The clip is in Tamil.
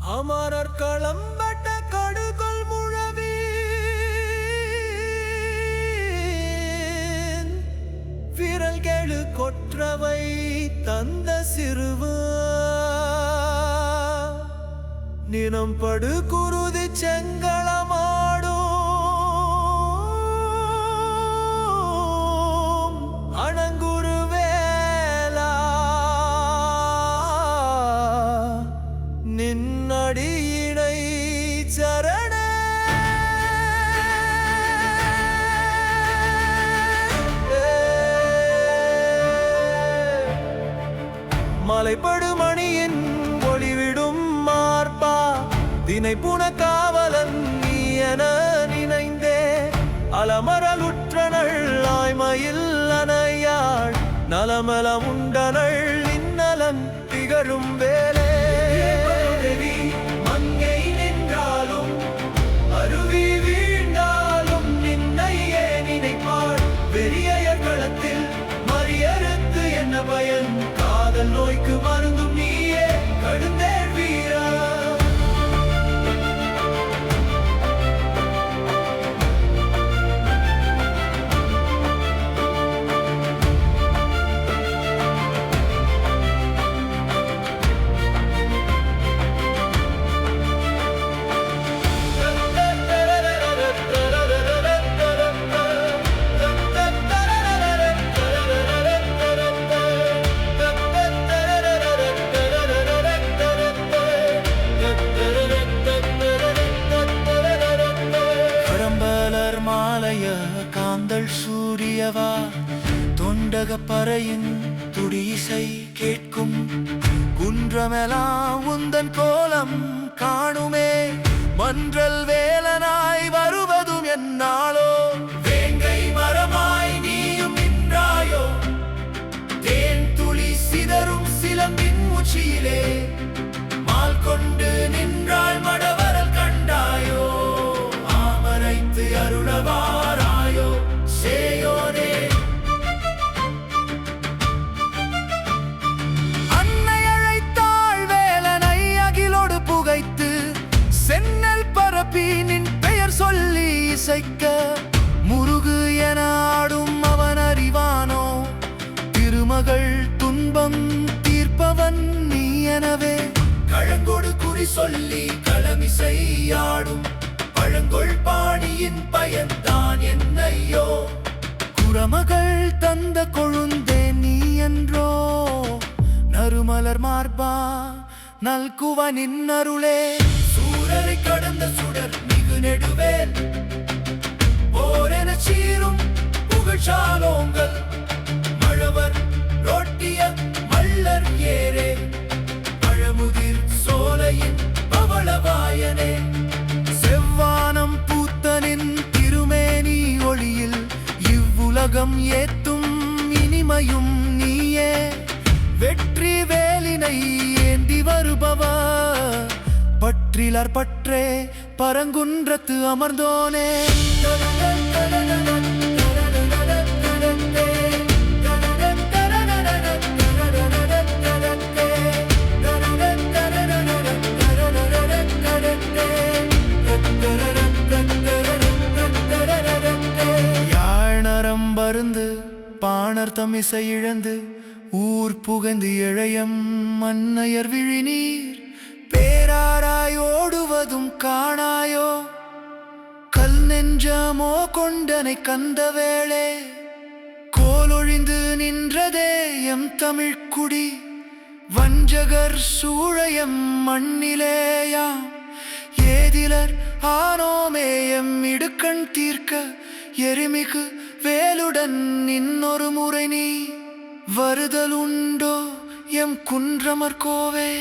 அமரர் களம்பட்ட கடுகொள் முழவி. விரல் கெழு கொற்றவை தந்த சிறுவ. நினம் படு குருதி செங்களமா மலைப்படுமணியின் ஒளிவிடும் மார்பா. தினை புன காவலன் நீ என நினைந்தே. அலமரலுற்றனள் ஆய்மையில் அணையாள். நலமல உண்டனள் இன்னலன் திகழும் வேலே. மங்கை noi கடம்பலர் காந்தல் சூரியவா? தொண்டக பறையின் துடிசை கேட்கும். குன்றமெலாம் உந்தன் கோலம் காணுமே. மன்றல் வேலனாய் வருவதும் என்னாலோ? இசைக்க முருகு என ஆடும் அவன் அறிவானோ? திருமகள் துன்பம் தீர்ப்பவன் நீ எனவே. கழங்கொடு குறி சொல்லி களமிசையாடும் பழங்கொள் பாணியின் பயன்தான் என்னையோ? குரமகள் தந்த கொழுந்தே நீ என்றோ? நறுமலர் மார்பா நல்குவனின் அருளே. சூரரை கடந்த சுடர் மிகு நெடுவேல் சீரும் புகழ்ச்சாலோங்கள். மழவர் ரொட்டிய மல்லர் ஏரே பழமுதிர் சோலையின் பவளவாயனே. செவ்வானம் பூத்தனின் திருமேனி ஒளியில் இவ்வுலகம் ஏத்தும் இனிமையும் நீயே. வெற்றி வேலினை ஏந்தி வருபவா? பற்றிலர் பற்றே பரங்குன்றத்து அமர்ந்தோனே. யாழ்நரம் பருந்து பாணர் தமிசை இழந்து ஊர் புகந்து இழையம் மன்னையர் விழிநீர். பேர முழுவதும் காணாயோ? கல் நெஞ்சமோ கொண்டனை கந்த வேளே? கோலொழிந்து நின்றதே எம் தமிழ்குடி. வஞ்சகர் சூழையம் மண்ணிலேயாம். ஏதிலர் ஆனோமே எம் இடுக்கண் தீர்க்க எருமிகு வேலுடன் இன்னொரு முறை நீ வருதலுண்டோ எம் குன்றமர் கோவே?